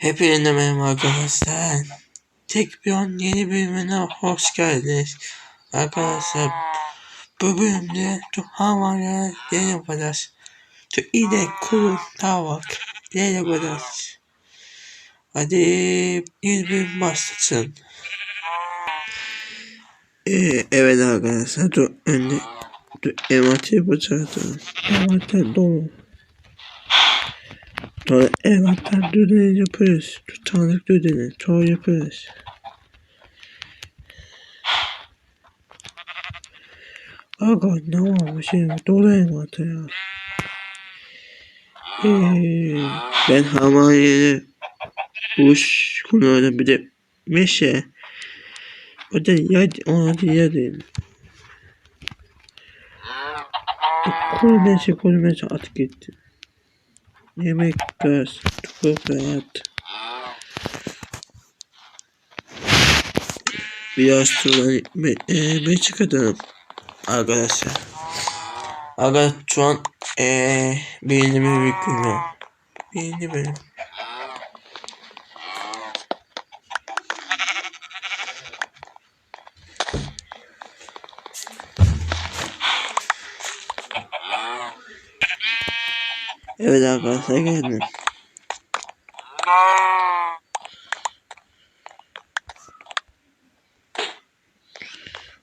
Hepinize merhaba arkadaşlar. Tek bir on yeni bölümüne hoş geldiniz. Arkadaşlar bu bölümde tüm havalara yer yapacağız. Tüm ile kurun tavak yer yapacağız. Hadi yeni bölüm başlasın. Ee, evet arkadaşlar dur önce dur ematı bıçaktım. Ematı dolu. Sonra evatlar düdeni yaparız. Tutanlık düdeni. Çoğu yaparız. Aga ne olmuş ya? Dolu evatı ya. Ee, ben Hamayeli kuş kullanıyorum bir de meşe. O da yad, ona da. Kuru meşe kuru meşe at gitti. Yemek, tuvalet, hayat. Biraz sonra me e, meçik atalım arkadaşlar. Arkadaşlar şu an e, beynimi yüklüyor. Beyni benim. Evet arkadaşlar geldim.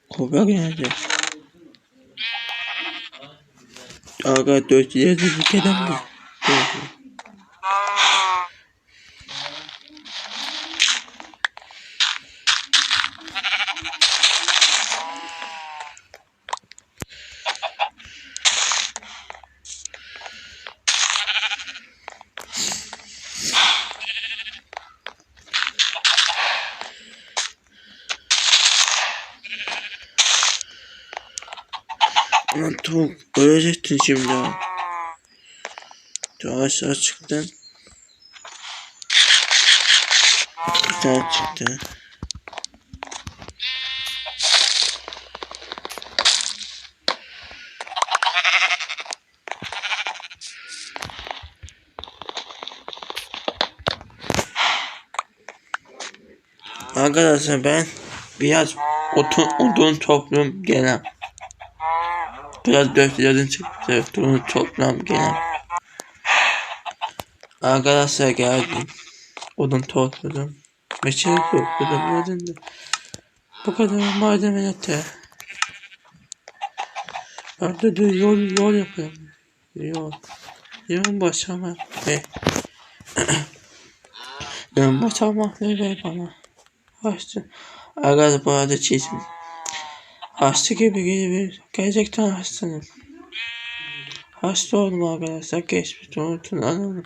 Kobra geldi. Aga dört ileri bir kere mi? Lan tavuk ölecektin şimdi ya. Dur aşağı çıktın. Tane çıktı. Arkadaşlar ben biraz otun, odun toplum gelen. Biraz dörtlerin çıktı. Odun toplam gelen. Arkadaşlar geldim. Odun topladım. Meşale topladım. Yerinde. Bu kadar malzeme yeter. Ben de, de yol, yol yapayım. Yol. Yol başlama. Ve Yol başlama. Ne ver bana. Hasta. Arkadaşlar bu arada çizim. Hasta gibi gelebilir. Gerçekten hastayım. Hasta oldum arkadaşlar. Geçmiş unutun anladım.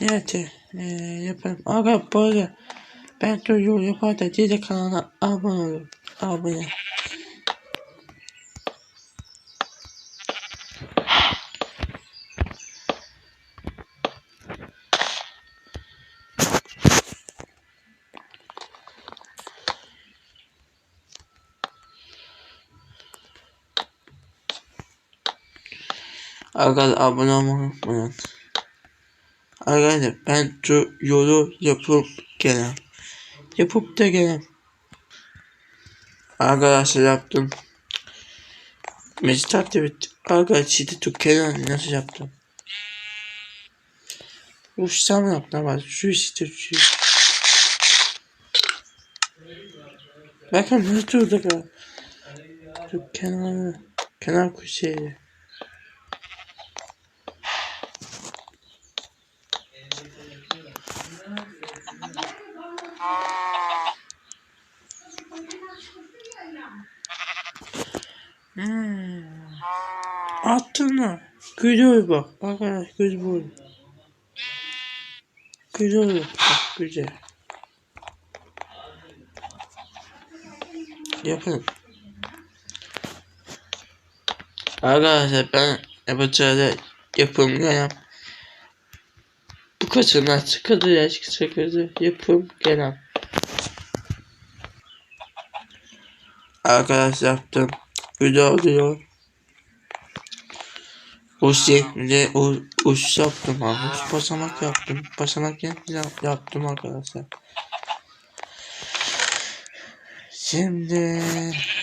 Neyse. Ee, yapalım. Aga bu arada ben de yol yapar da diğer kanalına abone olun. Abone. Arkadaşlar abone olmayı unutmayın. Arkadaşlar ben şu yolu yapıp gelen. Yapıp da gelen. Arkadaşlar yaptım. Mecit aktivite. Arkadaşlar şimdi Türkiye'den nasıl yaptım? Uçsam yaptım ama şu işte şu. Bakın ne durduk ha. Şu kenar köşeyi. Hmm. Attın mı? Güzel bak. Arkadaş göz bu. Güzel bak. Güzel. Yapın. Arkadaşlar ben yapacağım yapım gelen. Çıkıldı ya çıkıldı. Yapım gelen. Arkadaşlar yaptım. Güzel oluyor. Şekilde o uç yaptım abi. Uç basamak yaptım. Basamak yap- yaptım arkadaşlar. Şimdi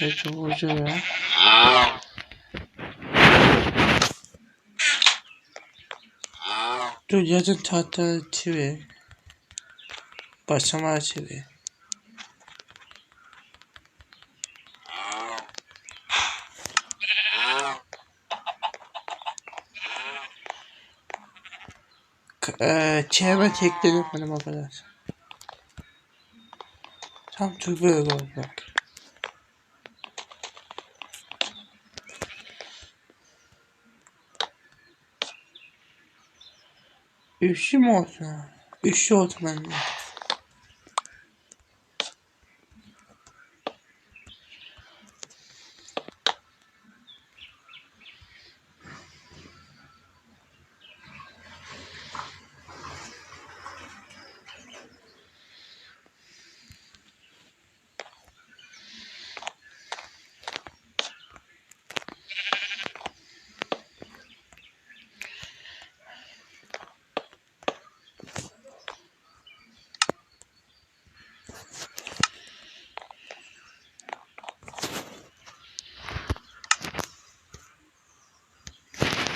evet buraya. Dur yazın tahta çevir. Basamağı çevir. K- eee, çevre tekleri yapmadım arkadaşlar. Tam tür böyle olacak. Üçlü mü olsun? Üçlü olsun.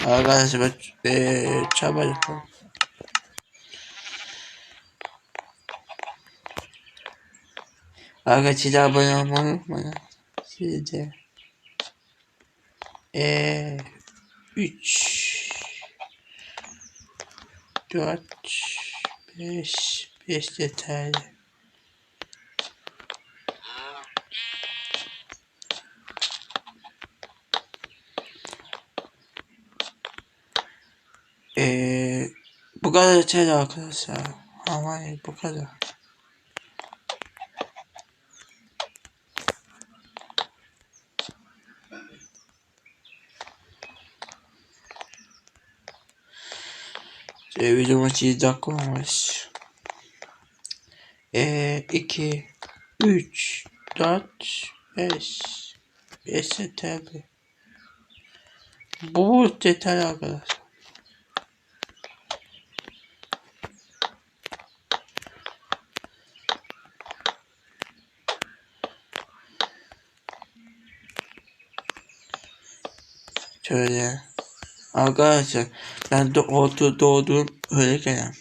Arkadaşlar eee çaba yapalım. Arkadaşlar abone olmayı unutmayın. Siz de. Eee 3 4 5 5 yeterli. Eee bu kadar yeterli arkadaşlar. Aman bu kadar. Ee, video maçı 7 dakika olmuş. Ee, 2, 3, 4, 5. 5 yeterli. Bu yeterli arkadaşlar. Şöyle. Arkadaşlar ben de orada doğdum öyle gelen.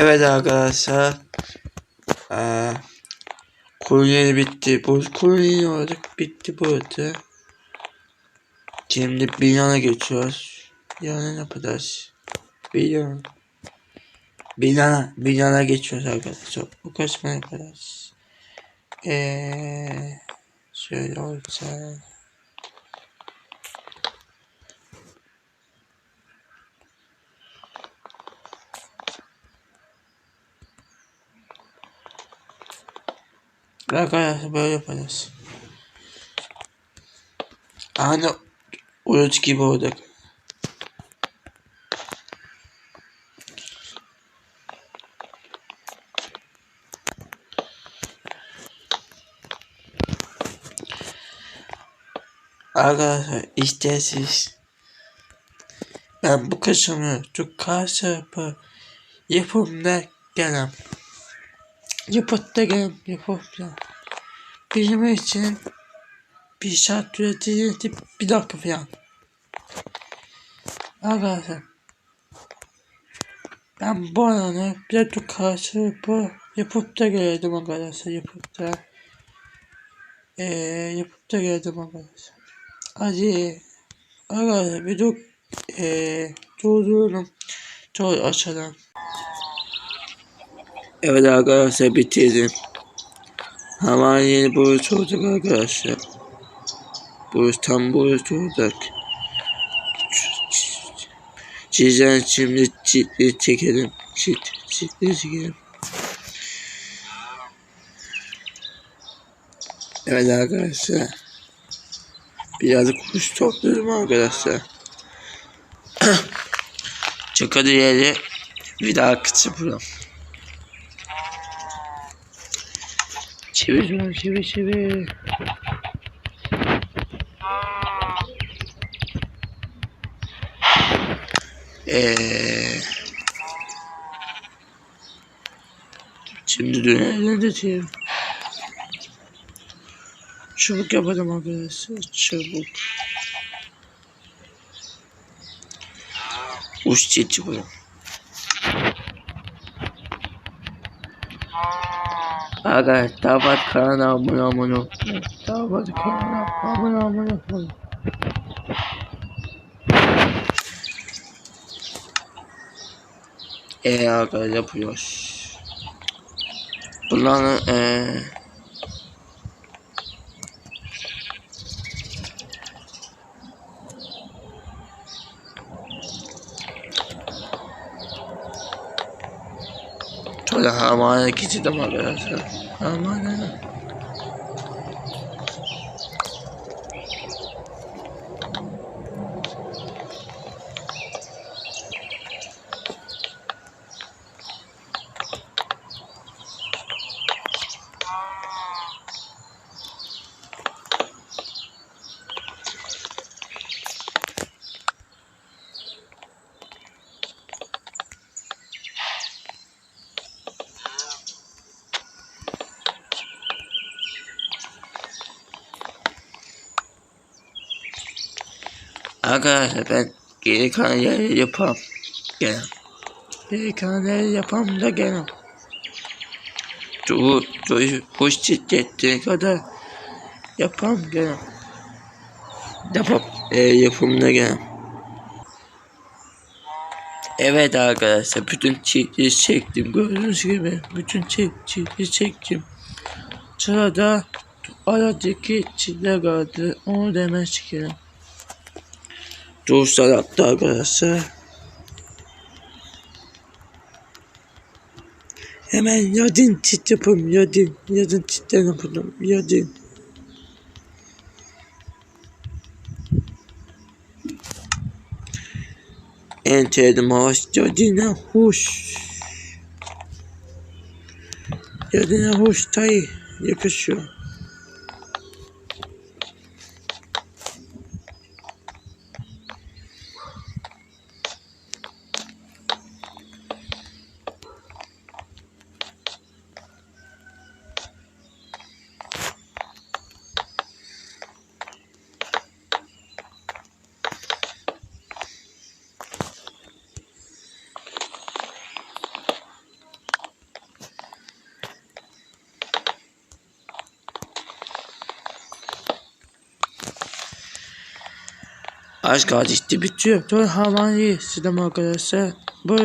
Evet arkadaşlar. Ee, kurye bitti. Bu kurye olarak bitti burada. Şimdi binana geçiyoruz. Yana ne yapacağız? Binan. Binana, binana geçiyoruz arkadaşlar. Bu kısmına yapacağız. Eee şöyle olsa. Arkadaşlar böyle yapacağız. Aynı uç gibi olacak. Arkadaşlar işte siz ben bu kısmı çok karşı yapı yapımda gelen yapıp da yapıp da benim için bir şart üretildi bir dakika falan. Arkadaşlar ben bu alanı bir de karşı yapı yapıp da geldim arkadaşlar yapıp da eee yapıp da geldim arkadaşlar. Hadi arkadaşlar bir de eee durdururum. Çok açalım. Evet arkadaşlar bitirdim. Hemen yeni boyut olacak arkadaşlar. Boyut tam boyut olacak. Çizen şimdi çi- çekelim. çit, çitleri çekelim. Evet arkadaşlar. Biraz kuş topladım arkadaşlar. Çakadı yeri bir daha kıçıpırım. Çevir lan çevir çevir. Eee Şimdi dönelim de çevir. Çabuk yapalım arkadaşlar. Çabuk. Uç çiçi bu. Aga tabat kanal abone abone ol. Tabat kanal abone abone ol. Eee aga yapıyoruz. Bunların eee Şöyle hamane geçirdim arkadaşlar. Hamane. Arkadaşlar ben geri kalan yerleri yapam. Gene. Geri kalan yerleri yapam da gene. Çoğu, çoğu hoş çiçekleri kadar yapam gene. Yapam. E, yapımda gene. Evet arkadaşlar bütün çiçekleri çektim. Gördüğünüz gibi bütün çiçekleri çektim. Sırada aradaki çiçekler kaldı. Onu da hemen Dostlar attı arkadaşlar. Hemen yadın çit yapalım yadın. Yadın çitten yapalım yadın. Enterim ağaç yadına hoş. Yadına hoş tay yakışıyor. Aşk acıktı bitiyor. Dur havayı sizden arkadaşlar. Bu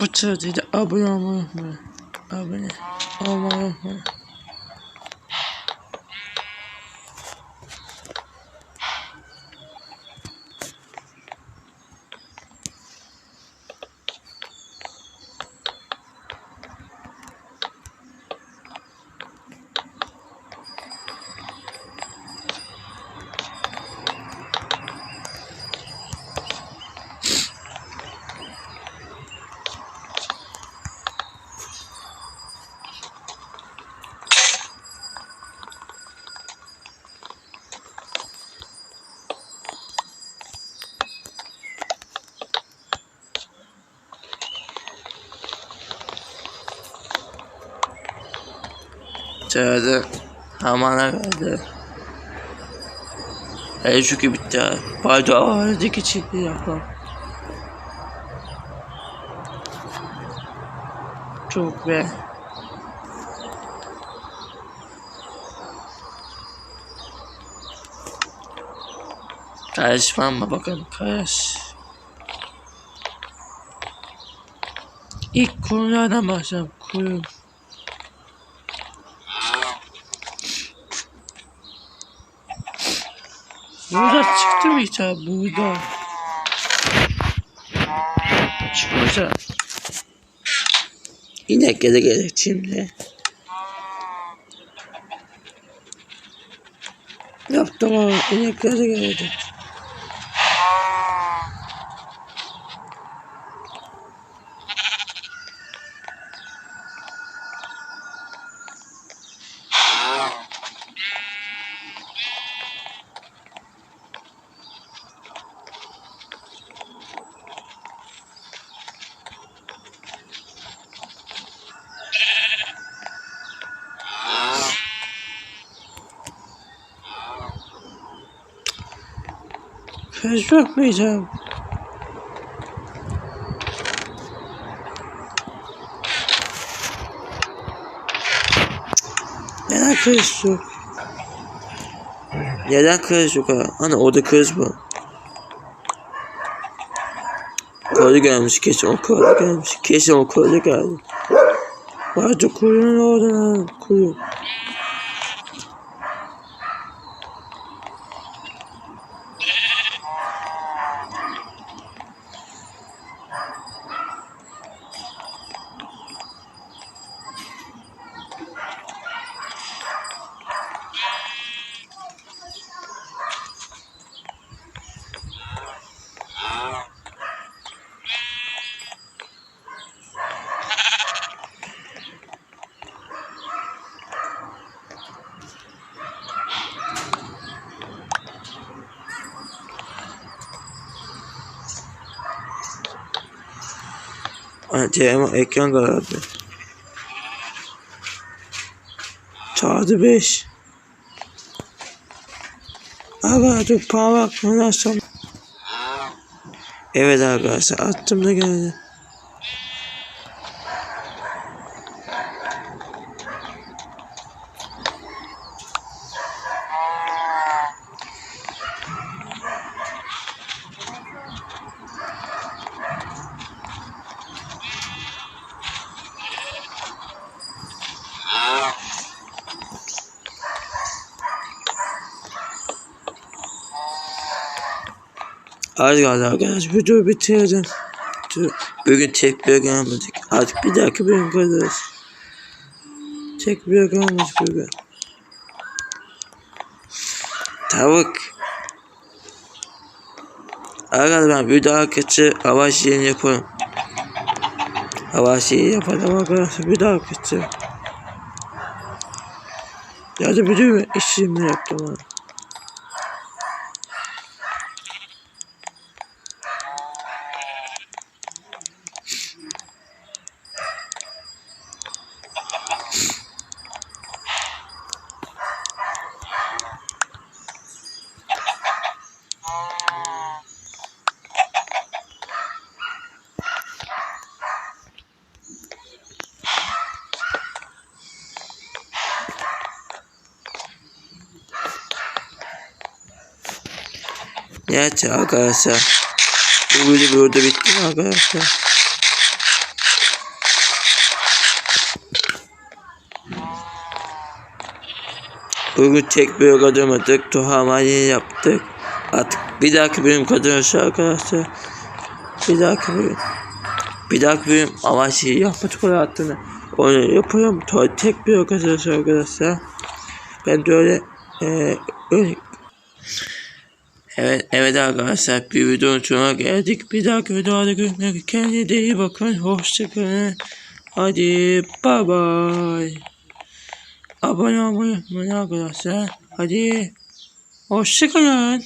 bu sırada abone olmayı unutmayın. Abone olmayı unutmayın. Sırada hamana geldi. E çünkü bitti. abi. Pardon aradaki çiftli yapalım. Çok be. Karışmam mı bakalım karış. İlk konulardan başlayalım. Kuyum. Burada çıktı mı hiç abi? Burada. Çıkmasa. İneklere gerek şimdi. Yaptım ama ineklere geldi. Söz yapmayacağım. Neden kız yok? Neden kız yok ha? Ana orada kız var. Karı gelmiş kesin o karı gelmiş. Kesin o karı geldi. Vardı kuyunun oradan ha, kuyu. Telefon ekran karardı. Çağırdı 5. Aga dur para bakma nasıl? Evet arkadaşlar attım da geldi. Kaldı arkadaşlar videoyu bitireceğim. Dur, Bugün tek bir gelmedik. Artık bir dahaki bölüm kalırız. Tek bir gelmedik bugün. Tavuk. Arkadaşlar ben bir dahaki hava şeyini yaparım. Hava şeyi yaparım arkadaşlar bir dahaki. Ya da bütün işimi yaptım ha. Neyse arkadaşlar. Bu video burada bitti mi arkadaşlar? Bugün tek bir kazanmadık. Tuhamani yaptık. Artık bir dahaki bölüm kazanırsa arkadaşlar. Bir dahaki bölüm. Bir dahaki bölüm ama şey yapmadık oraya. Onu yapıyorum. Tek bir kazanırsa arkadaşlar. Ben de öyle eee öyle Evet, evet arkadaşlar bir videonun sonuna geldik. Bir dahaki videoda görüşmek üzere. Kendinize iyi bakın. Hoşçakalın. Hadi bye bye. Abone olmayı unutmayın arkadaşlar. Hadi hoşçakalın.